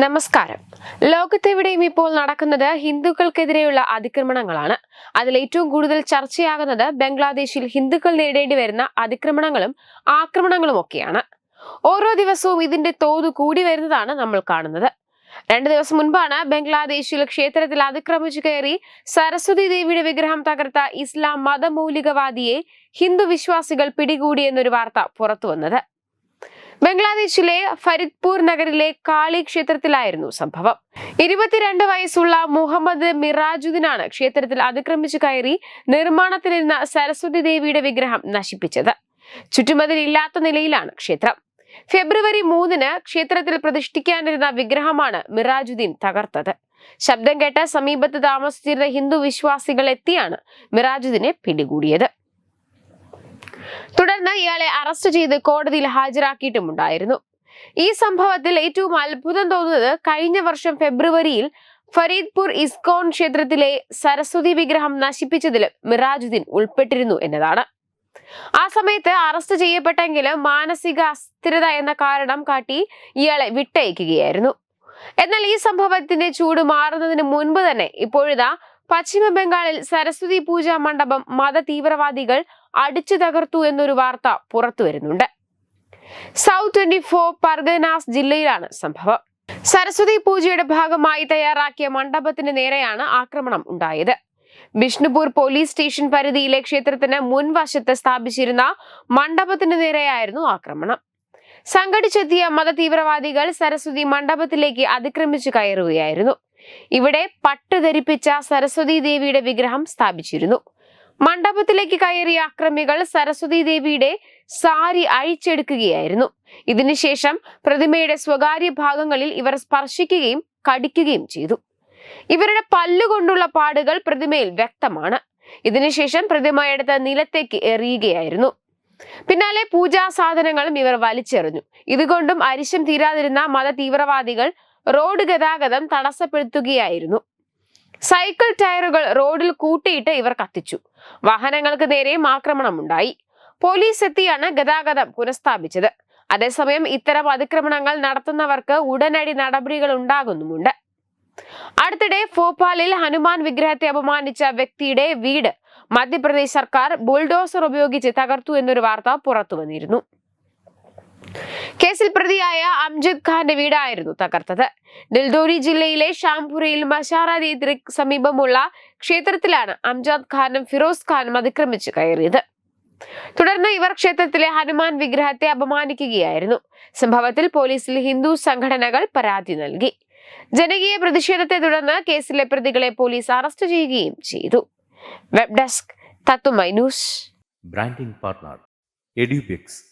നമസ്കാരം. ലോകത്തെവിടെയും ഇപ്പോൾ നടക്കുന്നത് ഹിന്ദുക്കൾക്കെതിരെയുള്ള അതിക്രമണങ്ങളാണ്. അതിൽ ഏറ്റവും കൂടുതൽ ചർച്ചയാകുന്നത് ബംഗ്ലാദേശിൽ ഹിന്ദുക്കൾ നേരിടേണ്ടി വരുന്ന അതിക്രമണങ്ങളും ആക്രമണങ്ങളും ഒക്കെയാണ്. ഓരോ ദിവസവും ഇതിന്റെ തോത് കൂടി വരുന്നതാണ് നമ്മൾ കാണുന്നത്. രണ്ടു ദിവസം മുൻപാണ് ബംഗ്ലാദേശിൽ ക്ഷേത്രത്തിൽ അതിക്രമിച്ചു കയറി സരസ്വതി ദേവിയുടെ വിഗ്രഹം തകർത്ത ഇസ്ലാം മതമൗലികവാദിയെ ഹിന്ദു വിശ്വാസികൾ പിടികൂടിയെന്നൊരു വാർത്ത പുറത്തു വന്നത്. ബംഗ്ലാദേശിലെ ഫരിദ്പൂർ നഗരിലെ കാളി ക്ഷേത്രത്തിലായിരുന്നു സംഭവം. ഇരുപത്തിരണ്ട് വയസ്സുള്ള മുഹമ്മദ് മിറാജുദ്ദീനാണ് ക്ഷേത്രത്തിൽ അതിക്രമിച്ചു കയറി നിർമ്മാണത്തിലിരുന്ന സരസ്വതി ദേവിയുടെ വിഗ്രഹം നശിപ്പിച്ചത്. ചുറ്റുമതിലില്ലാത്ത നിലയിലാണ് ക്ഷേത്രം. ഫെബ്രുവരി മൂന്നിന് ക്ഷേത്രത്തിൽ പ്രതിഷ്ഠിക്കാനിരുന്ന വിഗ്രഹമാണ് മിറാജുദ്ദീൻ തകർത്തത്. ശബ്ദം കേട്ട് സമീപത്ത് താമസിച്ചിരുന്ന ഹിന്ദു വിശ്വാസികൾ എത്തിയാണ് മിറാജുദ്ദീനെ പിടികൂടിയത്. തുടർന്ന് ഇയാളെ അറസ്റ്റ് ചെയ്ത് കോടതിയിൽ ഹാജരാക്കിയിട്ടുമുണ്ടായിരുന്നു. ഈ സംഭവത്തിൽ ഏറ്റവും അത്ഭുതം തോന്നുന്നത് കഴിഞ്ഞ വർഷം ഫെബ്രുവരിയിൽ ഫരീദ്പൂർ ഇസ്കോൺ ക്ഷേത്രത്തിലെ സരസ്വതി വിഗ്രഹം നശിപ്പിച്ചതിൽ മിറാജുദ്ദീൻ ഉൾപ്പെട്ടിരുന്നു എന്നതാണ്. ആ സമയത്ത് അറസ്റ്റ് ചെയ്യപ്പെട്ടെങ്കിലും മാനസിക അസ്ഥിരത എന്ന കാരണം കാട്ടി ഇയാളെ വിട്ടയക്കുകയായിരുന്നു. എന്നാൽ ഈ സംഭവത്തിന്റെ ചൂട് മാറുന്നതിന് മുൻപ് തന്നെ ഇപ്പോഴിതാ പശ്ചിമ ബംഗാളിൽ സരസ്വതി പൂജാ മണ്ഡപം മത തീവ്രവാദികൾ അടിച്ചു തകർത്തു എന്നൊരു വാർത്ത പുറത്തു വരുന്നുണ്ട്. സൗത്ത് ട്വന്റി ഫോർ പർഗനാസ് ജില്ലയിലാണ് സംഭവം. സരസ്വതി പൂജയുടെ ഭാഗമായി തയ്യാറാക്കിയ മണ്ഡപത്തിന് നേരെയാണ് ആക്രമണം ഉണ്ടായത്. ബിഷ്ണുപൂർ പോലീസ് സ്റ്റേഷൻ പരിധിയിലെ ക്ഷേത്രത്തിന് മുൻവശത്ത് സ്ഥാപിച്ചിരുന്ന മണ്ഡപത്തിന് നേരെയായിരുന്നു ആക്രമണം. സംഘടിച്ചെത്തിയ മതതീവ്രവാദികൾ സരസ്വതി മണ്ഡപത്തിലേക്ക് അതിക്രമിച്ചു കയറുകയായിരുന്നു. ഇവിടെ പട്ട് ധരിപ്പിച്ച സരസ്വതി ദേവിയുടെ വിഗ്രഹം സ്ഥാപിച്ചിരുന്നു. മണ്ഡപത്തിലേക്ക് കയറിയ അക്രമികൾ സരസ്വതി ദേവിയുടെ സാരി അഴിച്ചെടുക്കുകയായിരുന്നു. ഇതിനുശേഷം പ്രതിമയുടെ സ്വകാര്യ ഭാഗങ്ങളിൽ ഇവർ സ്പർശിക്കുകയും കടിക്കുകയും ചെയ്തു. ഇവരുടെ പല്ലുകൊണ്ടുള്ള പാടുകൾ പ്രതിമയിൽ വ്യക്തമാണ്. ഇതിനുശേഷം പ്രതിമ എടുത്ത നിലത്തേക്ക് എറിയുകയായിരുന്നു. പിന്നാലെ പൂജാ സാധനങ്ങളും ഇവർ വലിച്ചെറിഞ്ഞു. ഇതുകൊണ്ടും അരിശം തീരാതിരുന്ന മത തീവ്രവാദികൾ റോഡ് ഗതാഗതം തടസ്സപ്പെടുത്തുകയായിരുന്നു. സൈക്കിൾ ടയറുകൾ റോഡിൽ കൂട്ടിയിട്ട് ഇവർ കത്തിച്ചു. വാഹനങ്ങൾക്ക് നേരെയും ആക്രമണമുണ്ടായി. പോലീസ് എത്തിയാണ് ഗതാഗതം പുനഃസ്ഥാപിച്ചത്. അതേസമയം ഇത്തരം അതിക്രമണങ്ങൾ നടത്തുന്നവർക്ക് ഉടനടി നടപടികൾ ഉണ്ടാകുന്നുമുണ്ട്. അടുത്തിടെ ഭോപ്പാലിൽ ഹനുമാൻ വിഗ്രഹത്തെ അപമാനിച്ച വ്യക്തിയുടെ വീട് മധ്യപ്രദേശ് സർക്കാർ ബുൾഡോസർ ഉപയോഗിച്ച് തകർത്തു എന്നൊരു വാർത്ത പുറത്തു വന്നിരുന്നു കേസിൽ പ്രതിയായ അംജദ് ഖാന്റെ വീടായിരുന്നു തകർത്തത്. ദിൽഡോരി ജില്ലയിലെ ഷാംപുരയിൽ മഷാറ ദേദ്രിക് സമീപമുള്ള ക്ഷേത്രത്തിലാണ് അംജദ് ഖാനും ഫിറോസ് ഖാനും അതിക്രമിച്ച് കയറിയത്. തുടർന്ന് ഇവർ ക്ഷേത്രത്തിലെ ഹനുമാൻ വിഗ്രഹത്തെ അപമാനിക്കുകയായിരുന്നു. സംഭവത്തിൽ പോലീസിൽ ഹിന്ദു സംഘടനകൾ പരാതി നൽകി. ജനകീയ പ്രതിഷേധത്തെ തുടർന്ന് കേസിലെ പ്രതികളെ പോലീസ് അറസ്റ്റ് ചെയ്യുകയും ചെയ്തു. വെബ് ഡെസ്ക് തത്തുമൈ news. Branding partner Edubix.